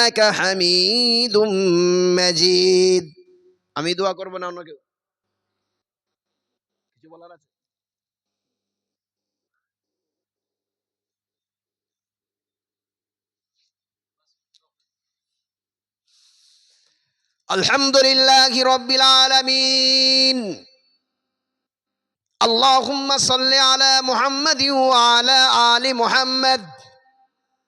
إنك حميد مجيد আমি দোয়া করবো না অন্য কেউ কিছু বলার আছে الحمد لله رب العالمين اللهم صل على محمد وعلى آل محمد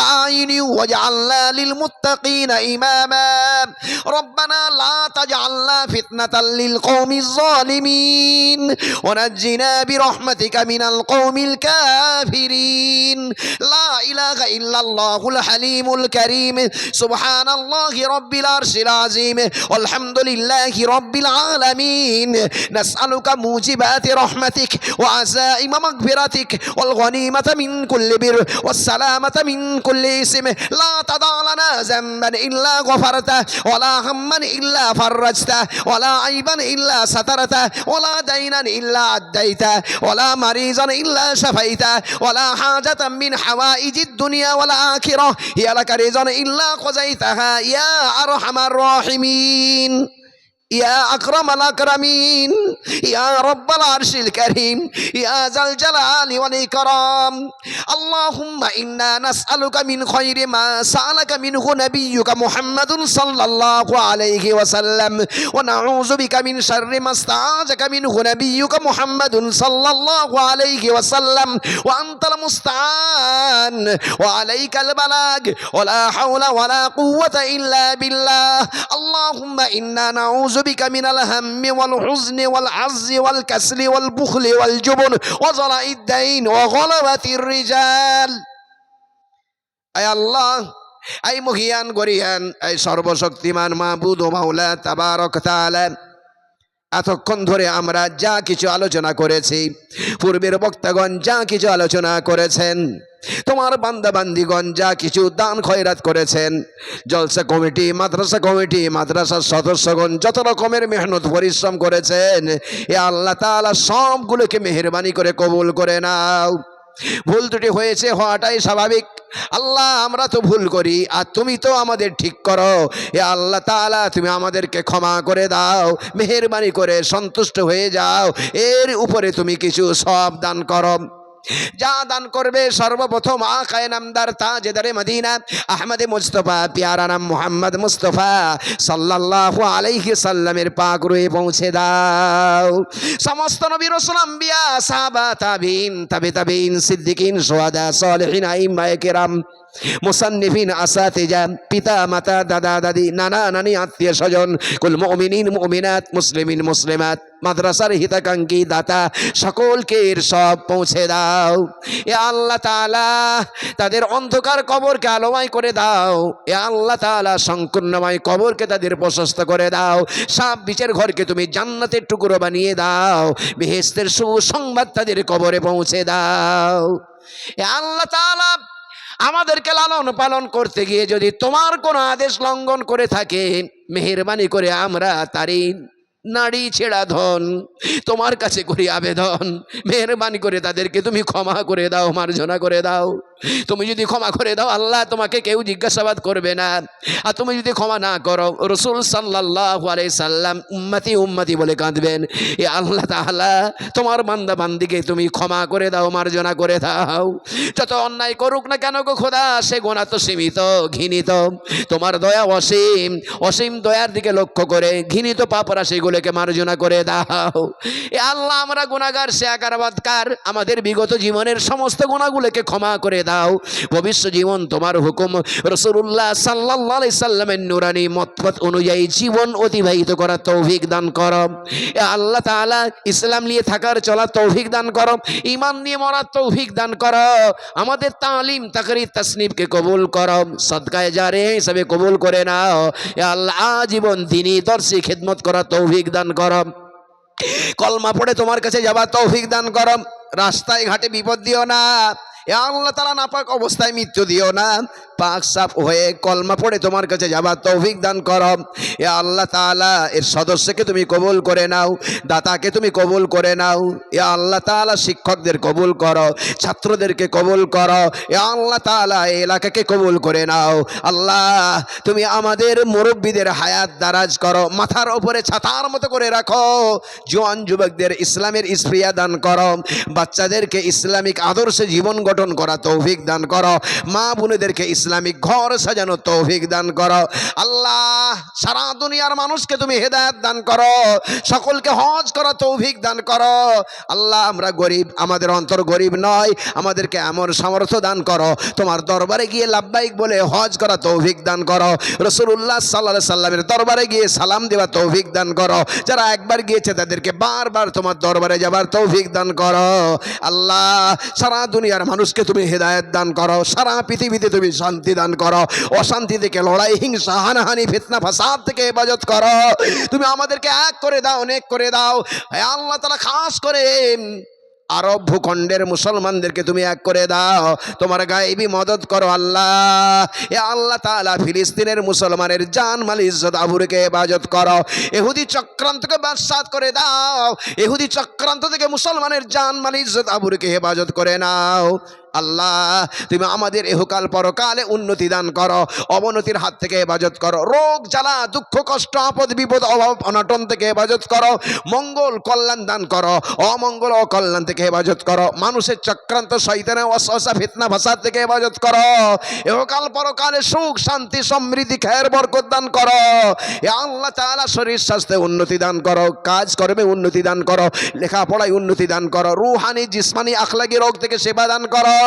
أعين واجعلنا للمتقين إماما. ربنا لا تجعلنا فتنة للقوم الظالمين. ونجنا برحمتك من القوم الكافرين. إله إلا الله الحليم الكريم. سبحان الله رب العرش العظيم. والحمد لله رب العالمين. نسألك موجبات رحمتك وعزائم مغفرتك. والغنيمة من كل بر. والسلامة من كل اسم. لا تضع لنا ذنبا إلا غفرته. ولا هما إلا فرجته. ولا عيبا إلا سترته. ولا دينا إلا أديته ولا مريضا إلا شفيته. ولا حاجة من حوائج الدنيا দুনিয়া ওয়াল আখিরা ইয়া লাকা রিজন ইল্লা খাযাইতাহা ইয়া আরহামার রাহিমিন ইয়া আকরামাল আকরামিন, ইয়া রব্বাল আরশিল কারীম, ইয়া জাল জালালি ওয়াল ইকরাম। আল্লাহুম্মা ইন্না নাসআলুকা মিন খায়রি মা সালাকা মিনহু নাবিয়্যুকা মুহাম্মাদুন সাল্লাল্লাহু আলাইহি ওয়াসাল্লাম, ওয়া নাউযু বিকা মিন শাররি মা ইস্তাআজাকা মিনহু নাবিয়্যুকা মুহাম্মাদুন সাল্লাল্লাহু আলাইহি ওয়াসাল্লাম, ওয়া আনতাল মুস্তাআন, ওয়া আলাইকাল বালাগ, ওয়া লা হাওলা ওয়া লা কুওয়াতা ইল্লা বিল্লাহ। আল্লাহুম্মা ইন্না নাউযু বিকা মিনাল হাম্মি ওয়াল হুজনি ওয়াল আজ্জি ওয়াল কাসলি ওয়াল বুখলি ওয়াল জুবন ওজলা ইদ্দাইন ও গলাবাতির রিজাল। আয় আল্লাহ আই মুহিয়ান গরিয়ান আই সর্বশক্তিমান মাহবুদ ও মাওলা তাবারক তাআলা। এতক্ষণ ধরে আমরা যা কিছু আলোচনা করেছি, পূর্বের বক্তাগণ যা কিছু আলোচনা করেছেন, তোমার বান্দাবান্দিগণ যা কিছু দান খয়রাত করেছেন, জলসা কমিটি, মাদ্রাসা কমিটি, মাদ্রাসার সদস্যগণ যত রকমের মেহনত, পরিশ্রম করেছেন, এ আল্লাহ তালা সবগুলোকে মেহরবানি করে কবুল করে নাও। ভুল ত্রুটি হয়েছে হওয়াটাই স্বাভাবিক। আল্লাহ, আমরা তো ভুল করি, আর তুমি তো আমাদের ঠিক করো। এ আল্লাহ তালা তুমি আমাদেরকে ক্ষমা করে দাও, মেহরবানি করে সন্তুষ্ট হয়ে যাও। এর উপরে তুমি কিছু সব দান করো। যা দান করবে সর্বপ্রথম আকায় নামদার তাজেদারে মদিনা। আহমদে মুস্তফা পিয়ারা নাম মোহাম্মদ মুস্তফা সাল্লাহ আলাইহি সাল্লামের পাক রয়ে পৌঁছে দাও। সমস্ত নবীর সাহাবা তাবিন তাবে তাবিন সিদ্দিকিন সোহাদা সালহিন, আইম্মায়ে কেরাম মুসান্নিফিন আসাতিজা, পিতা, মাতা, দাদা, দাদি, নানা, নানি, আত্মীয় স্বজন, কুল মুমিনিন, মমিনাত, মুসলিমিন, মুসলিমাত, মাদ্রাসার হিতাকাঙ্ক্ষী দাতা, সকলকে সব পৌঁছে দাও। এ আল্লাহ তাআলা তাদের অন্ধকার কবরকে আলোময় করে দাও। এ আল্লাহ তাআলা সংকীর্ণময় কবরকে তাদের প্রশস্ত করে দাও। সাপ বিচের ঘরকে তুমি জান্নাতের টুকরো বানিয়ে দাও। বেহেস্তের সুসংবাদ তাদের কবরে পৌঁছে দাও। এ আল্লাহ তাআলা আমাদেরকে লালন পালন করতে গিয়ে যদি তোমার কোনো আদেশ লঙ্ঘন করে থাকে, মেহরবানি করে আমরা তারই নারী ছেড়া ধন, তোমার কাছে করি আবেদন। মেহরবানি করে তাদেরকে তুমি ক্ষমা করে দাও, মার্জনা করে দাও। তুমি যদি ক্ষমা করে দাও, আল্লাহ তোমাকে কেউ জিজ্ঞাসাবাদ করবে না। আর তুমি যদি ক্ষমা না করো, রসুল সাল্লাহ আলাই সাল্লাম উম্মাতি উম্মাতি বলে কাঁদবেন। এ আল্লাহ তাহলা তোমার বান্দা বান্দিকে তুমি ক্ষমা করে দাও, মার্জনা করে দাও। যত অন্যায় করুক না কেন গো খোদা, সে গোনা তো সীমিত, ঘৃণিত। তোমার দয়া অসীম অসীম দয়ার দিকে লক্ষ্য করে ঘৃণিত পাপরা সেগুলোকে মার্জনা করে দাও। এ আল্লাহ, আমরা গুণাগার সে আকারবাদকার আমাদের বিগত জীবনের সমস্ত গুণাগুলোকে ক্ষমা করে দাও ভবিষ্য জীবন তোমার হুকুম। রসুল্লাহ সাল্লাহ সাল্লামের নুরানি মতপথ অনুযায়ী জীবন অতিবাহিত করার তৌফিক দান করো। আল্লাহ তাআলা ইসলাম নিয়ে থাকার চলার তৌফিক দান করো। ইমান নিয়ে মরার তৌফিক দান করো। আমাদের তালিম তাকরি তসনিফকে কবুল করো। সদকায় যারে হিসাবে কবুল করে নাও। আল্লাহ আজীবন দিনই দর্শী খেদমত করার তৌফিক দান করো। কলমা পড়ে তোমার কাছে যাবার তৌফিক দান করো। রাস্তায় ঘাটে বিপদ দিও না। এ আল্লাহ তালা নাপাক অবস্থায় মৃত্যু দিও না। পাক সাপ হয়ে কলমা পড়ে তোমার কাছে যাবার তৌফিক দান করো। এ আল্লাহ তাআলা এর সদস্যকে তুমি কবুল করে নাও, দাতাকে তুমি কবুল করে নাও। এ আল্লাহ তাআলা শিক্ষকদের কবুল করো, ছাত্রদেরকে কবুল করো। এ আল্লাহ এই এলাকাকে কবুল করে নাও। আল্লাহ, তুমি আমাদের মুরব্বীদের হায়াত দারাজ করো, মাথার ওপরে ছাতার মতো করে রাখো। জোয়ান যুবকদের ইসলামের স্প্রিয়া দান করো। বাচ্চাদেরকে ইসলামিক আদর্শে জীবন গঠন করা তৌফিক দান করো। মা বোনেদেরকে ইসলামিক ঘর সাজানো তৌফিক দান করো। আল্লাহ সারা দুনিয়ার মানুষকে তুমি হেদায়েত দান করো। সকলকে হজ করা তৌফিক দান করো। আল্লাহ, আমরা গরিব, আমাদের অন্তর গরিব নয়। আমাদেরকে এমন সামর্থ্য দান করো। তোমার দরবারে গিয়ে লাভবাইক বলে হজ করা তৌফিক দান করো। রসুল্লাহ সাল্লাহ সাল্লামের দরবারে গিয়ে সালাম দেওয়া তৌফিক দান করো। যারা একবার গিয়েছে তাদেরকে বারবার তোমার দরবারে যাবার তৌফিক দান করো। আল্লাহ, সারা দুনিয়ার মানুষকে তুমি হেদায়ত দান করো, সারা পৃথিবীতে তুমি শান্তি দান করো, অশান্তি থেকে লড়াই, হিংসা, হানাহানি, ফিতনা, ফাসাদ থেকে হেফাজত করো। তুমি আমাদেরকে এক করে দাও, অনেক করে দাও। আল্লাহ তারা খাস করে আরব ভূখণ্ডের মুসলমানদেরকে তুমি এক করে দাও। তোমার গাইবি মদত করো আল্লাহ। এ আল্লাহ তালা ফিলিস্তিনের মুসলমানের জান মাল ইজ্জত আবুরকে হেফাজত করো। এহুদি চক্রান্তকে বাদশাত করে দাও। এহুদি চক্রান্ত থেকে মুসলমানের জান মাল ইজ্জত আবুরকে হেফাজত করে নাও। আল্লাহ, তুমি আমাদের এহকাল পরকালে উন্নতি দান করো, অবনতির হাত থেকে হেফাজত করো, রোগ, জ্বালা, দুঃখ, কষ্ট, আপদ, বিপদ, অভাব, অনটন থেকে হেফাজত করো, মঙ্গল, কল্যাণ দান করো, অমঙ্গল, অকল্যাণ থেকে হেফাজত করো, মানুষের চক্রান্ত শৈতানে অসহসা, ফিতনা ভাষার থেকে হেফাজত করো, এহকাল পরকালে সুখ, শান্তি, সমৃদ্ধি, খের, বরকত দান করো আল্লাহ তাআলা শরীর স্বাস্থ্যে উন্নতি দান করো, কাজ কর্মে উন্নতি দান করো, লেখাপড়ায় উন্নতি দান করো, রুহানি, জিসমানি আখলাগি রোগ থেকে সেবা দান করো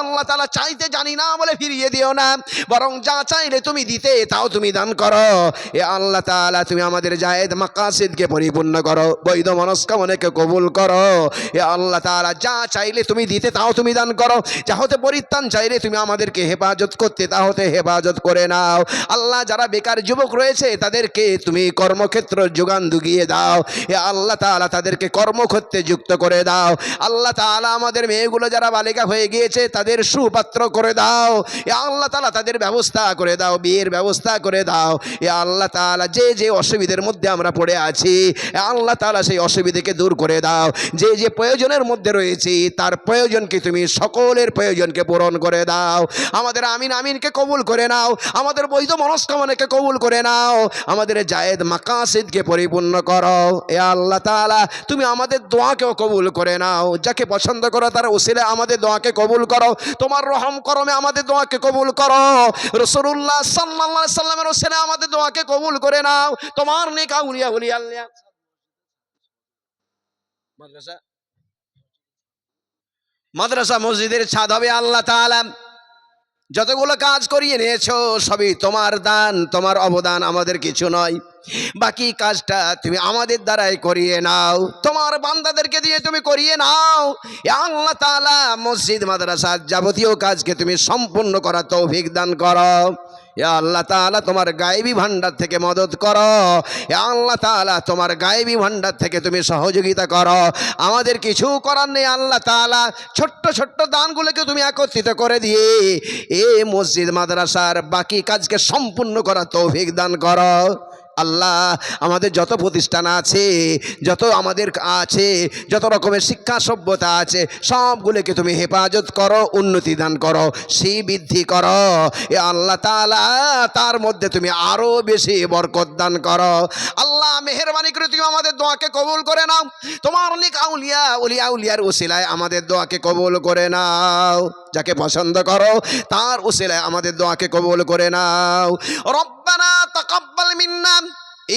আল্লাহ তাআলা চাইতে জানি না বলে ফিরিয়ে দিও না। বরং যা চাইলে তুমি দিতে, তাও তুমি দান করো। এ আল্লাহ তাআলা, তুমি আমাদের জায়েদ মাকাসিদকে পরিপূর্ণ করো, বৈধ মনস্কামনাকে কবুল করো। এ আল্লাহ তাআলা, যা চাইলে তুমি দিতে, তাও তুমি দান করো। যা হতে পরিত্রাণ চাইলে তুমি আমাদেরকে হেফাজত করতে তা হতে হেফাজত করে নাও। আল্লাহ, যারা বেকার যুবক রয়েছে, তাদেরকে তুমি কর্মক্ষেত্র যোগান দুগিয়ে দাও। এ আল্লাহ তাআলা, তাদেরকে কর্মক্ষেত্রে যুক্ত করে দাও। আল্লাহ তাআলা, আমাদের মেয়েগুলো যারা বালিকা হয়ে গিয়েছে, তাদের সুপাত্র করে দাও। এ আল্লাহ তাআলা তাদের ব্যবস্থা করে দাও, বিয়ের ব্যবস্থা করে দাও। এ আল্লাহ তাআলা যে যে অসুবিধার মধ্যে আমরা পড়ে আছি, এ আল্লাহ তাআলা সেই অসুবিধাকে দূর করে দাও। যে যে প্রয়োজনের মধ্যে রয়েছি, তার প্রয়োজনকে তুমি সকলের প্রয়োজনকে পূরণ করে দাও। আমাদের আমিন আমিনকে কবুল করে নাও, আমাদের বৈধ মনস্কামনাকে কবুল করে নাও। আমাদের জায়েদ মাকাসিদকে পরিপূর্ণ করো। এ আল্লাহ তাআলা তুমি আমাদের দোয়াকেও কবুল করে নাও। যাকে পছন্দ করো, তার উসিলে আমাদের দোয়াকে কবুল করো। তোমার রহম করমে আমাদের দোয়াকে কবুল করো। রসুল্লাহ সাল্লাহ সাল্লামের হোসেনে আমাদের দোয়াকে কবুল করে নাও। তোমার নেকা উলিয়া উলিয়া মাদ্রাসা। মাদ্রাসা মসজিদের ছাদ হবে আল্লাহ তাআলা। যতগুলো কাজ করিয়ে নিয়েছ, সবই তোমার দান, তোমার অবদান, আমাদের কিছু নয়। বাকি কাজটা তুমি আমাদের দ্বারাই করিয়ে নাও। তোমার বান্দাদেরকে দিয়ে তুমি করিয়ে নাও। আল্লাহ তালা মসজিদ মাদ্রাসার যাবতীয় কাজকে তুমি সম্পূর্ণ করা তৌফিক দান করো। আল্লাহ তালা তোমার গায়েবী ভাণ্ডার থেকে মদত করো। এ আল্লাহ তালা তোমার গায়েবী ভাণ্ডার থেকে তুমি সহযোগিতা করো। আমাদের কিছু করার নেই আল্লাহ তালা ছোট্ট ছোট্ট দানগুলোকে তুমি একত্রিত করে দিয়ে এ মসজিদ, মাদ্রাসার বাকি কাজকে সম্পূর্ণ করা তৌফিক দান করো। আল্লাহ, আমাদের যত প্রতিষ্ঠান আছে, যত আমাদের আছে, যত রকমের শিক্ষা সভ্যতা আছে, সবগুলোকে তুমি হেফাজত করো, উন্নতি দান করো সেই বৃদ্ধি করো। এ আল্লাহ তাআলা, তার মধ্যে তুমি আরও বেশি বরকত দান করো। আল্লাহ, মেহরবানি করে তুমি আমাদের দোয়াকে কবুল করে নাও। তোমার অনেক আউলিয়া উলিয়া উলিয়ার উসিলায় আমাদের দোয়াকে কবুল করে নাও। যাকে পছন্দ করো, তার উসিলায় আমাদের দোয়াকে কবুল করে নাও। রব্বানা তাকাব্বাল মিন্না,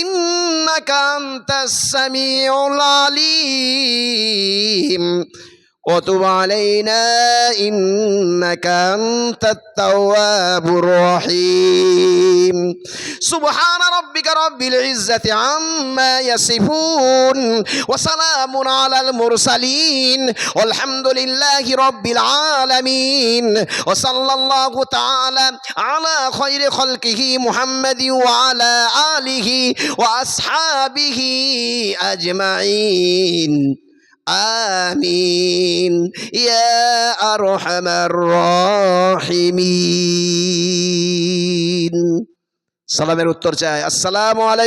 ইন্নাকা আনতাস সামিউল আলিম। وتب علينا إنك أنت التواب الرحيم سبحان ربك رب العزة عما يصفون وسلام على المرسلين والحمد لله رب العالمين وصلى الله تعالى على خير خلقه محمد وعلى آله وأصحابه أجمعين আমিন ইয়া আরহামার রাহিমিন। সালামের উত্তর চাই। আসসালামু আলাইকুম